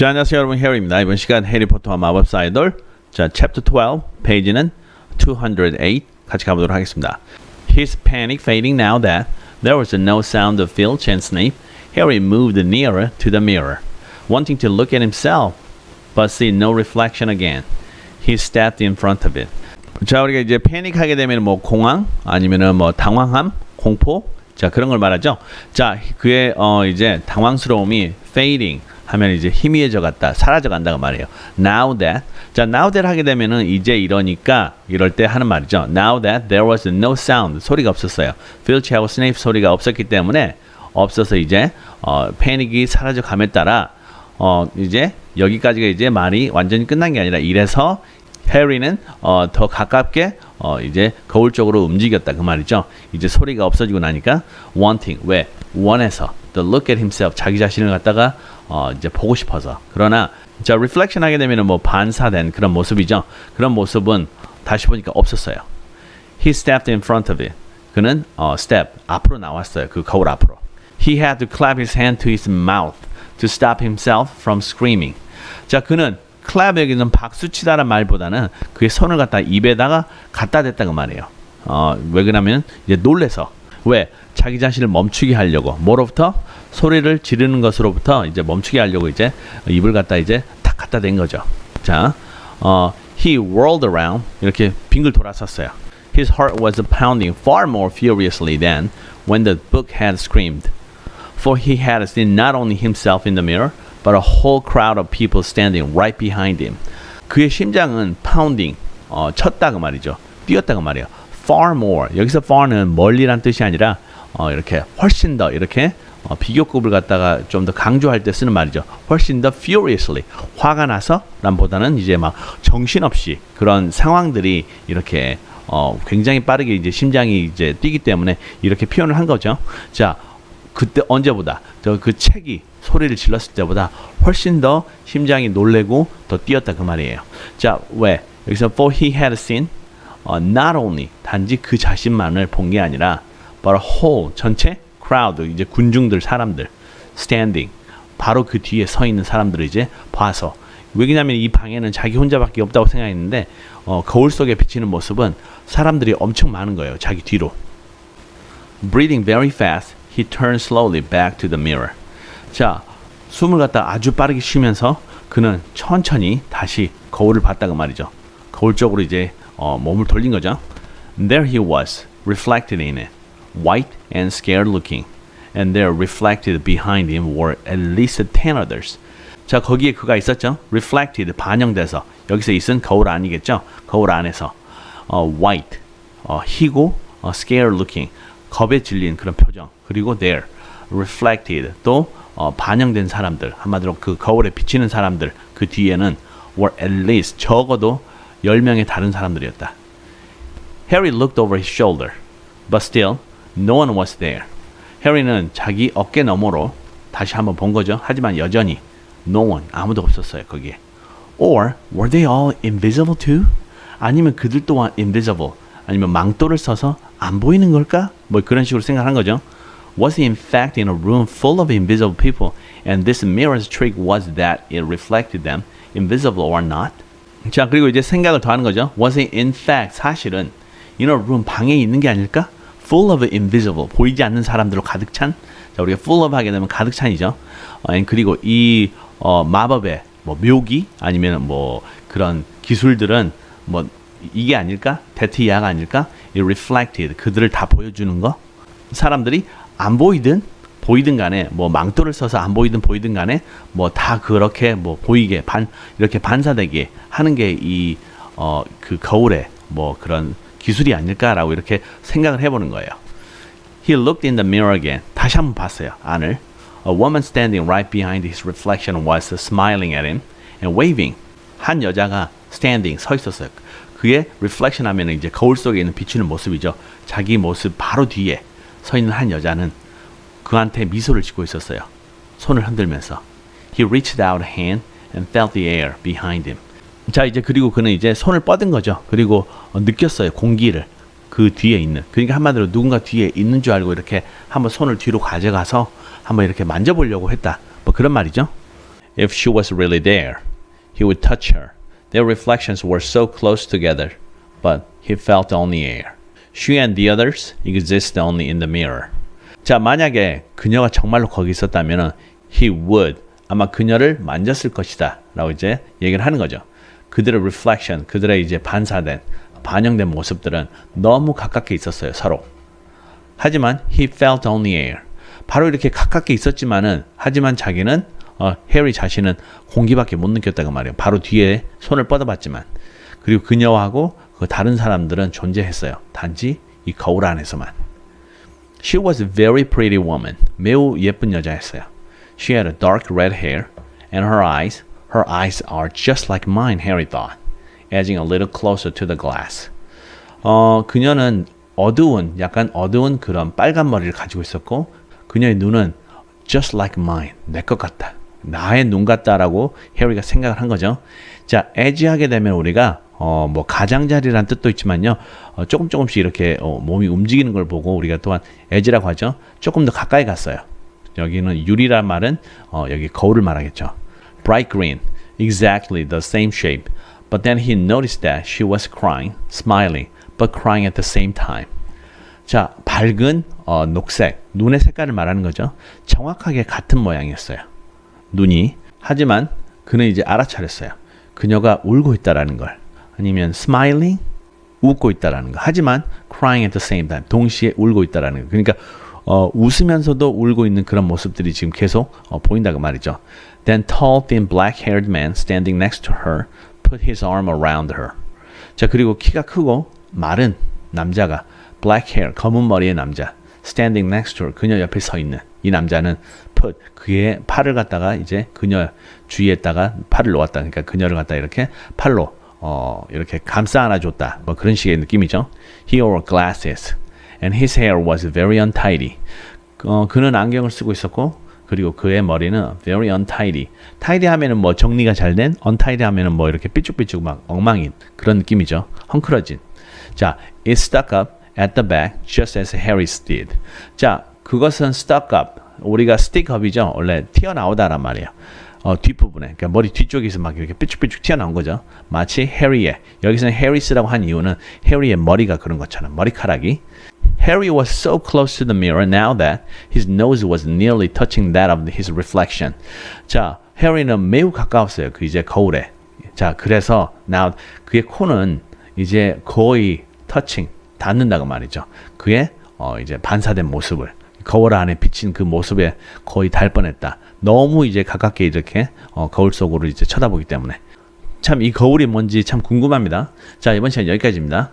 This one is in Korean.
자, 안녕하세요 여러분 해리입니다. 이번 시간 해리포터와 마법사 아이돌 자, 챕터 12 페이지는 208 같이 가보도록 하겠습니다. His panic fading now that there was no sound of Filch and Snape, Harry moved nearer to the mirror, wanting to look at himself, but see no reflection again. He stepped in front of it. 자, 우리가 이제 패닉하게 되면 뭐 공황 아니면은 뭐 당황함, 공포 자 그런 걸 말하죠. 자 그의 어 이제 당황스러움이 fading 하면 이제 희미해져 갔다 사라져 간다고 말해요. Now that 자 now that 하게 되면은 이제 이러니까 이럴 때 하는 말이죠. Now that there was no sound 소리가 없었어요. 필치하고 스네이프 소리가 없었기 때문에 없어서 이제 어 패닉이 사라져 감에 따라 어 이제 여기까지가 이제 말이 완전히 끝난 게 아니라 이래서 해리는 어, 더 가깝게 어, 이제 거울 쪽으로 움직였다 그 말이죠. 이제 소리가 없어지고 나니까 wanting 왜 원해서 the look at himself 자기 자신을 갖다가 어, 이제 보고 싶어서 그러나 자 reflection 하게 되면은 뭐 반사된 그런 모습이죠. 그런 모습은 다시 보니까 없었어요. He stepped in front of it. 그는 어, step 앞으로 나왔어요. 그 거울 앞으로. He had to clap his hand to his mouth to stop himself from screaming. 자 그는 클랩 여기는 박수 치다란 말보다는 그의 손을 갖다 입에다가 갖다 댔다 그 말이에요. 어, 왜 그러냐면 이제 놀래서 왜 자기 자신을 멈추게 하려고 뭐로부터 소리를 지르는 것으로부터 이제 멈추게 하려고 이제 입을 갖다 이제 탁 갖다 댄 거죠. 자, 어, he whirled around 이렇게 빙글 돌아섰어요. His heart was pounding far more furiously than when the book had screamed. For he had seen not only himself in the mirror, but a whole crowd of people standing right behind him. 그의 심장은 pounding, 어, 쳤다 그 말이죠. 뛰었다 그 말이에요. Far more. 여기서 far는 멀리란 뜻이 아니라 어, 이렇게 훨씬 더 이렇게 어, 비교급을 갖다가 좀 더 강조할 때 쓰는 말이죠. 훨씬 더 furiously 화가 나서란보다는 이제 막 정신없이 그런 상황들이 이렇게 어, 굉장히 빠르게 이제 심장이 이제 뛰기 때문에 이렇게 표현을 한 거죠. 자, 그때 언제보다 저 그 책이 소리를 질렀을 때보다 훨씬 더 심장이 놀래고 더 뛰었다 그 말이에요. 자, 왜? 여기서 for he had seen 어, not only 단지 그 자신만을 본 게 아니라 but a whole 전체 crowd 이제 군중들 사람들 standing 바로 그 뒤에 서 있는 사람들을 이제 봐서 왜냐면 이 방에는 자기 혼자밖에 없다고 생각했는데 어, 거울 속에 비치는 모습은 사람들이 엄청 많은 거예요. 자기 뒤로. Breathing very fast, he turned slowly back to the mirror. 자, 숨을 갖다 아주 빠르게 쉬면서 그는 천천히 다시 거울을 봤다고 말이죠. 거울 쪽으로 이제 어, 몸을 돌린 거죠. There he was, reflected in it, white and scared looking. And there reflected behind him were at least ten others. 자, 거기에 그가 있었죠. reflected 반영돼서 여기서 있은 거울 아니겠죠? 거울 안에서 어, white 어, 희고 어, scared looking 겁에 질린 그런 표정 그리고 there reflected 또 어, 반영된 사람들 한마디로 그 거울에 비치는 사람들 그 뒤에는 were at least 적어도 10명의 다른 사람들이었다. Harry looked over his shoulder, but still no one was there. 해리는 자기 어깨 너머로 다시 한번 본 거죠. 하지만 여전히 no one 아무도 없었어요 거기에. Or were they all invisible too? 아니면 그들 또한 invisible 아니면 망토를 써서 안 보이는 걸까? 뭐 그런 식으로 생각한 거죠. Was he in fact in a room full of invisible people and this mirror's trick was that it reflected them, invisible or not? 자 그리고 이제 생각을 더 하는 거죠. Was he in fact 사실은 in a room 방에 있는 게 아닐까? Full of invisible 보이지 않는 사람들로 가득 찬. 자 우리가 full of 하게 되면 가득 찬이죠. 어, 그리고 이 어, 마법의 뭐 묘기 아니면 뭐 그런 기술들은 뭐 이게 아닐까? 대트야가 아닐까? 이 reflected 그들을 다 보여주는 거. 사람들이 안 보이든 보이든 간에 뭐 망토를 써서 안 보이든 보이든 간에 뭐 다 그렇게 뭐 보이게 반 이렇게 반사되게 하는 게 이 어 그 거울에 뭐 그런 기술이 아닐까라고 이렇게 생각을 해보는 거예요. He looked in the mirror again. 다시 한번 봤어요. 안을. A woman standing right behind his reflection was smiling at him and waving. 한 여자가 standing 서 있었어요. 그의 reflection 하면 이제 거울 속에 있는 비추는 모습이죠. 자기 모습 바로 뒤에 서 있는 한 여자는 그한테 미소를 짓고 있었어요. 손을 흔들면서. He reached out a hand and felt the air behind him. 자 이제 그리고 그는 이제 손을 뻗은 거죠. 그리고 어, 느꼈어요 공기를 그 뒤에 있는. 그러니까 한마디로 누군가 뒤에 있는 줄 알고 이렇게 한번 손을 뒤로 가져가서 한번 이렇게 만져보려고 했다. 뭐 그런 말이죠. if she was really there. He would touch her. Their reflections were so close together, but he felt only air. She and the others exist only in the mirror. 자, 만약에 그녀가 정말로 거기 있었다면 he would 아마 그녀를 만졌을 것이다 라고 이제 얘기를 하는 거죠. 그들의 reflection, 그들의 이제 반사된 반영된 모습들은 너무 가깝게 있었어요, 서로. 하지만 he felt only air. 바로 이렇게 가깝게 있었지만은 하지만 자기는 어, 해리 자신은 공기밖에 못 느꼈다고 말이에요. 바로 뒤에 손을 뻗어봤지만 그리고 그녀하고 그 다른 사람들은 존재했어요. 단지 이 거울 안에서만. She was a very pretty woman. 매우 예쁜 여자였어요. She had a dark red hair and her eyes, her eyes are just like mine, Harry thought, edging a little closer to the glass. 어, 그녀는 어두운, 약간 어두운 그런 빨간 머리를 가지고 있었고, 그녀의 눈은 just like mine, 내 것 같다. 나의 눈 같다라고 해리가 생각을 한 거죠. 자, edge하게 되면 우리가 어, 뭐 가장자리란 뜻도 있지만요. 어, 조금 조금씩 이렇게 어, 몸이 움직이는 걸 보고 우리가 또한 edge라고 하죠. 조금 더 가까이 갔어요. 여기는 유리란 말은 어, 여기 거울을 말하겠죠. Bright green, exactly the same shape. But then he noticed that she was crying, smiling, but crying at the same time. 자, 밝은 어, 녹색, 눈의 색깔을 말하는 거죠. 정확하게 같은 모양이었어요. 눈이. 하지만 그는 이제 알아차렸어요. 그녀가 울고 있다라는 걸. 아니면 smiling, 웃고 있다라는 거. 하지만 crying at the same time, 동시에 울고 있다라는 거. 그러니까 어, 웃으면서도 울고 있는 그런 모습들이 지금 계속 어, 보인다고 말이죠. Then tall, thin, black-haired man standing next to her put his arm around her. 자 그리고 키가 크고 마른 남자가 black hair 검은 머리의 남자 standing next to her 그녀 옆에 서 있는 이 남자는 put 그의 팔을 갖다가 이제 그녀 주위에다가 팔을 놓았다 그러니까 그녀를 갖다 이렇게 팔로 어 이렇게 감싸 안아줬다 뭐 그런 식의 느낌이죠. He wore glasses and his hair was very untidy. 어 그는 안경을 쓰고 있었고 그리고 그의 머리는 very untidy. tidy 하면은 뭐 정리가 잘 된, untidy 하면은 뭐 이렇게 삐죽삐죽 막 엉망인 그런 느낌이죠. 헝클어진. 자, it stuck up at the back just as Harry's did. 자, 그것은 stuck up. 우리가 stick up이죠. 원래 튀어나오다란 말이에요. 어, 뒷부분에, 그러니까 머리 뒤쪽에서 막 이렇게 삐죽삐죽 튀어나온 거죠. 마치 해리의, 여기서는 해리스라고 한 이유는 해리의 머리가 그런 것처럼, 머리카락이. Harry was so close to the mirror now that his nose was nearly touching that of his reflection. 자, 해리는 매우 가까웠어요. 그 이제 거울에. 자, 그래서 now 그의 코는 이제 거의 터칭 닿는다고 말이죠. 그의 어 이제 반사된 모습을 거울 안에 비친 그 모습에 거의 달 뻔했다. 너무 이제 가깝게 이렇게 어 거울 속으로 이제 쳐다보기 때문에 참 이 거울이 뭔지 참 궁금합니다. 자, 이번 시간 여기까지입니다.